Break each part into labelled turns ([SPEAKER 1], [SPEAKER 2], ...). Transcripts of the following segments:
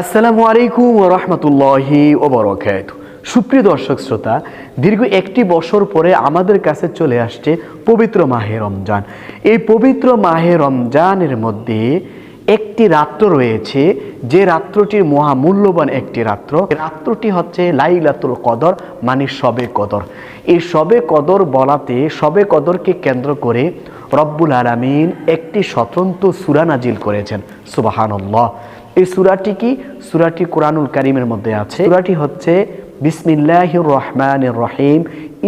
[SPEAKER 1] আসসালামু আলাইকুম রহমতুল্লাহি ওবরকাত সুপ্রিয় দর্শক শ্রোতা, দীর্ঘ একটি বছর পরে আমাদের কাছে চলে আসছে পবিত্র মাহে রমজান। এই পবিত্র মাহে রমজানের মধ্যে একটি রাত্র রয়েছে, যে রাত্রটির মহামূল্যবান একটি রাত্র। রাত্রটি হচ্ছে লাইলাতুল কদর মানে সবে কদর। এই সবে কদর বলাতে সবে কদরকে কেন্দ্র করে রব্বুল আলামিন একটি স্বতন্ত্র সুরা নাজিল করেছেন, সুবাহানল্লাহ। এই সুরাটি কি? সুরাটি কোরআনুল কারিমের মধ্যে আছে। সুরাটি হচ্ছে, বিসমিল্লাহির রহমানির রহিম।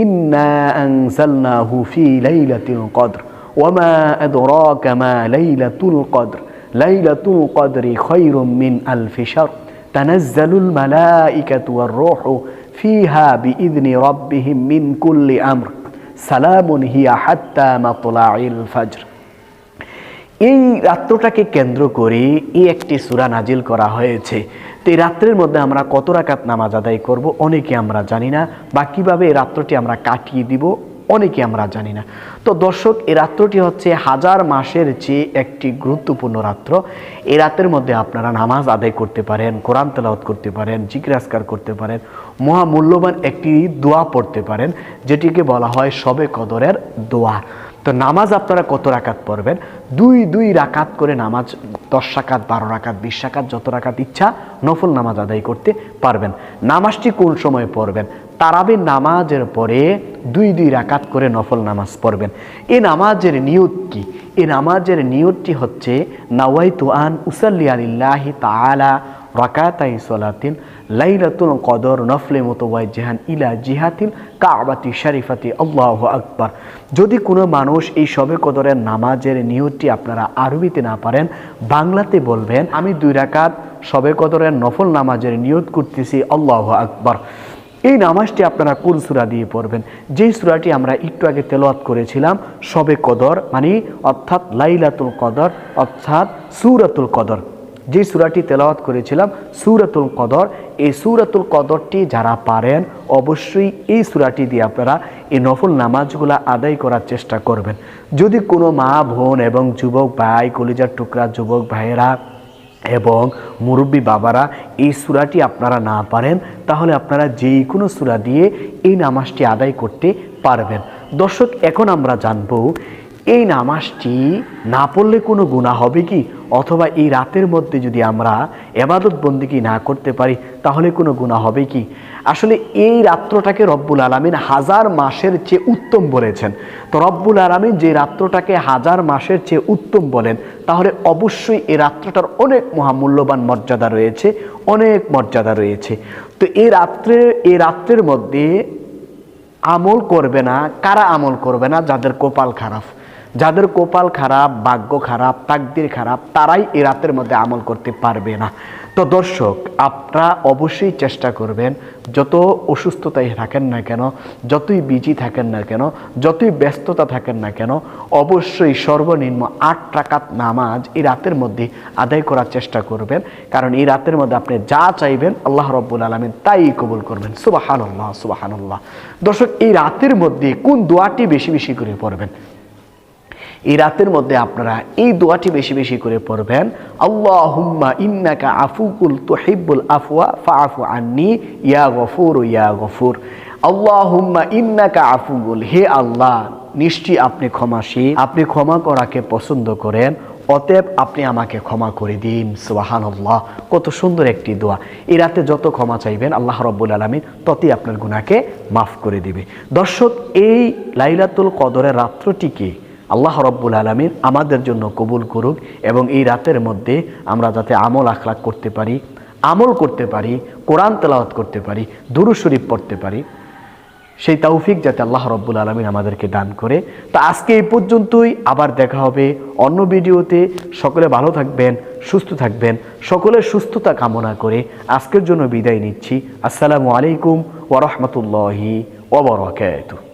[SPEAKER 1] ইন্না আনজালনাহু ফি লাইলাতিল কদর। ওয়ামা আদরাকা মা লাইলাতুল কদর। লাইলাতুল কদরি খায়রুম মিন আলফি শাহর তানাজ্জালুল মালাইকাতু ওয়ার রূহু ফিহা বিইذনি রাব্বিহিম মিন কুল্লি আমর। সালামুন হিয়া হাত্তা মাতলাইল ফজর। এই রাত্রটাকে কেন্দ্র করে এই একটি সুরা নাজিল করা হয়েছে। তো এই রাত্রের মধ্যে আমরা কত রাকাত নামাজ আদায় করব অনেকে আমরা জানি না। বা কীভাবে এই রাত্রটি আমরা কাটিয়ে দিব, অনেকে আমরা জানি না। তো দর্শক, এই রাত্রটি হচ্ছে হাজার মাসের চেয়ে একটি গুরুত্বপূর্ণ রাত্র। এই রাতের মধ্যে আপনারা নামাজ আদায় করতে পারেন, কোরআন তেলাওয়াত করতে পারেন জিজ্ঞাসকার করতে পারেন, মহামূল্যবান একটি দোয়া পড়তে পারেন, যেটিকে বলা হয় সবে কদরের দোয়া। তো নামাজ আপনারা কত রাকাত পড়বেন? দুই দুই রাকাত করে নামাজ, দশ রাকাত, বারো রাকাত, বিশ রাকাত, যত রাকাত ইচ্ছা নফল নামাজ আদায় করতে পারবেন। নামাজটি কোন সময় পড়বেন? তারাবির নামাজের পরে দুই দুই রাকাত করে নফল নামাজ পড়বেন। এ নামাজের নিয়ত কি? এ নামাজের নিয়তটি হচ্ছে, নাওয়াইতু আন উসাল্লি আলিল্লাহি তাআলা রাকাতাই সলাতিন লাইলাতুল কদর নফলে মোতোয়াই জেহান ইলা জিহাতিল কাবাতি শরীফাতি। আল্লাহ আকবার। যদি কোনো মানুষ এই সবে কদরের নামাজের নিয়তটি আপনারা আরবিতে না পারেন, বাংলাতে বলবেন, আমি দুই রাকাত সবে কদরের নফল নামাজের নিয়ত করতেছি, আল্লাহ আকবার। এই নামাজটি আপনারা কোন সুরা দিয়ে পড়বেন? যেই সুরাটি আমরা একটু আগে তেলাওয়াত করেছিলাম সবে কদর মানে অর্থাৎ লাইলাতুল কদর, অর্থাৎ সুরাতুল কদর। যে সুরাটি তেলাওয়াত করেছিলাম, সুরাতুল কদর, এই সুরাতুল কদরটি যারা পারেন, অবশ্যই এই সুরাটি দিয়ে আপনারা এই নফল নামাজগুলা আদায় করার চেষ্টা করবেন। যদি কোনো মা, বোন এবং যুবক ভাই, কলিজার টুকরা, যুবক ভাইয়েরা এবং মুরব্বী বাবারা এই সুরাটি আপনারা না পারেন, তাহলে আপনারা যেই কোনো সুরা দিয়ে এই নামাজটি আদায় করতে পারবেন। দর্শক, এখন আমরা জানব এই নামাজটি না পড়লে কোনো গুণা হবে কি? অথবা এই রাতের মধ্যে যদি আমরা এবাদত বন্দিকি না করতে পারি, তাহলে কোনো গুণা হবে কি? আসলে এই রাত্রটাকে রব্বুল আলমিন হাজার মাসের চেয়ে উত্তম বলেছেন। তো রব্বুল আলমিন যে রাত্রটাকে হাজার মাসের চেয়ে উত্তম বলেন, তাহলে অবশ্যই এই রাত্রটার অনেক মহামূল্যবান মর্যাদা রয়েছে, অনেক মর্যাদা রয়েছে। তো এই রাত্রে এই রাত্রের মধ্যে আমল করবে না, কারা আমল করবে না? যাদের কপাল খারাপ। যাদের কপাল খারাপ, ভাগ্য খারাপ, তাকদির খারাপ, তারাই এ রাতের মধ্যে আমল করতে পারবে না। তো দর্শক, আপনারা অবশ্যই চেষ্টা করবেন, যত অসুস্থতায় থাকেন না কেন, যতই বিজি থাকেন না কেন, যতই ব্যস্ততা থাকেন না কেন, অবশ্যই সর্বনিম্ন আট টাকাত নামাজ এই রাতের মধ্যে আদায় করার চেষ্টা করবেন। কারণ এই রাতের মধ্যে আপনি যা চাইবেন, আল্লাহ রব্বুল আলমিন তাই কবুল করবেন। সুবাহানুল্লাহ সুবাহানুল্লাহ। দর্শক, এই রাতের মধ্যে কোন দোয়াটি বেশি বেশি করে পড়বেন? এই রাতের মধ্যে আপনারা এই দোয়াটি বেশি বেশি করে পড়বেন আল্লাহ হুম্মা ইন্নাকা আফুকুল তোহিব্বুল আফওয়া ফাফু আন্নি, ইয়া গফুর ইয়া গফুর। আল্লাহ হুম্মা ইন্নাকা আফুকুল, হে আল্লাহ, নিশ্চয়ই আপনি ক্ষমাসী আপনি ক্ষমা করাকে পছন্দ করেন, অতএব আপনি আমাকে ক্ষমা করে দিন সুবাহান্লাহ কত সুন্দর একটি দোয়া। এই রাতে যত ক্ষমা চাইবেন, আল্লাহ রব্বুল আলমিন ততই আপনার গুণাকে মাফ করে দিবে। দর্শক, এই লাইলাতুল কদরের রাত্রটিকে আল্লাহ রব্বুল আলমিন আমাদের জন্য কবুল করুক এবং এই রাতের মধ্যে আমরা যাতে আমল আখলাক করতে পারি, আমল করতে পারি, কোরআন তেলাওয়াত করতে পারি দুরু শরীফ পড়তে পারি, সেই তৌফিক যাতে আল্লাহ রব্বুল আলমিন আমাদেরকে দান করে। তা আজকে এই পর্যন্তই, আবার দেখা হবে অন্য ভিডিওতে। সকলে ভালো থাকবেন, সুস্থ থাকবেন, সকলের সুস্থতা কামনা করে আজকের জন্য বিদায় নিচ্ছি। আসসালামু আলাইকুম ওরহমতুল্লাহি ওবরাকাতুহ